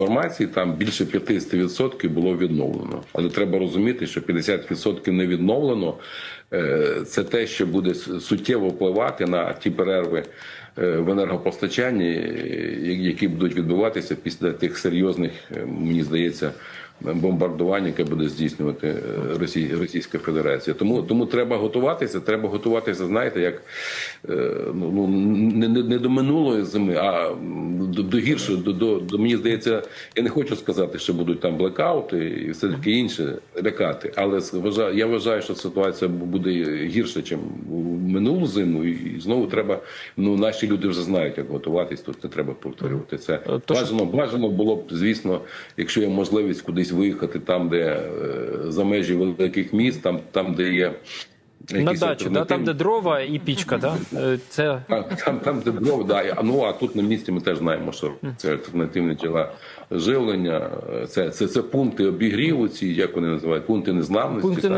інформації, там більше 50% було відновлено. Але треба розуміти, що 50% не відновлено. Е, Це те, що буде суттєво впливати на ті перерви е, в енергопостачанні, е, які будуть відбуватися після тих серйозних, мені здається, бомбардувань, яке буде здійснювати Російська Федерація. Тому тому треба готуватися. Треба готуватися, знаєте, як ну ну, не, не, до минулої зими, а до, до гіршого. До, до, до мені здається, я не хочу сказати, що будуть там блекаути і все таке інше лякати. Але я вважаю, що ситуація буде гірша, ніж минулу зиму, і знову треба. Ну наші люди вже знають, як готуватись. Тут не треба повторювати це. Е, то, Бажано, бажано було б, звісно, якщо є можливість кудись виїхати там, де е, за межі великих міст, там, там де є На дачу, да? там, де дрова і пічка, да? Е, це там, там, де дров, да. Ну а тут на місці ми теж знаємо, що це альтернативні джерела живлення, це, це, це пункти обігріву, ці як вони називають, пункти незламності. пункти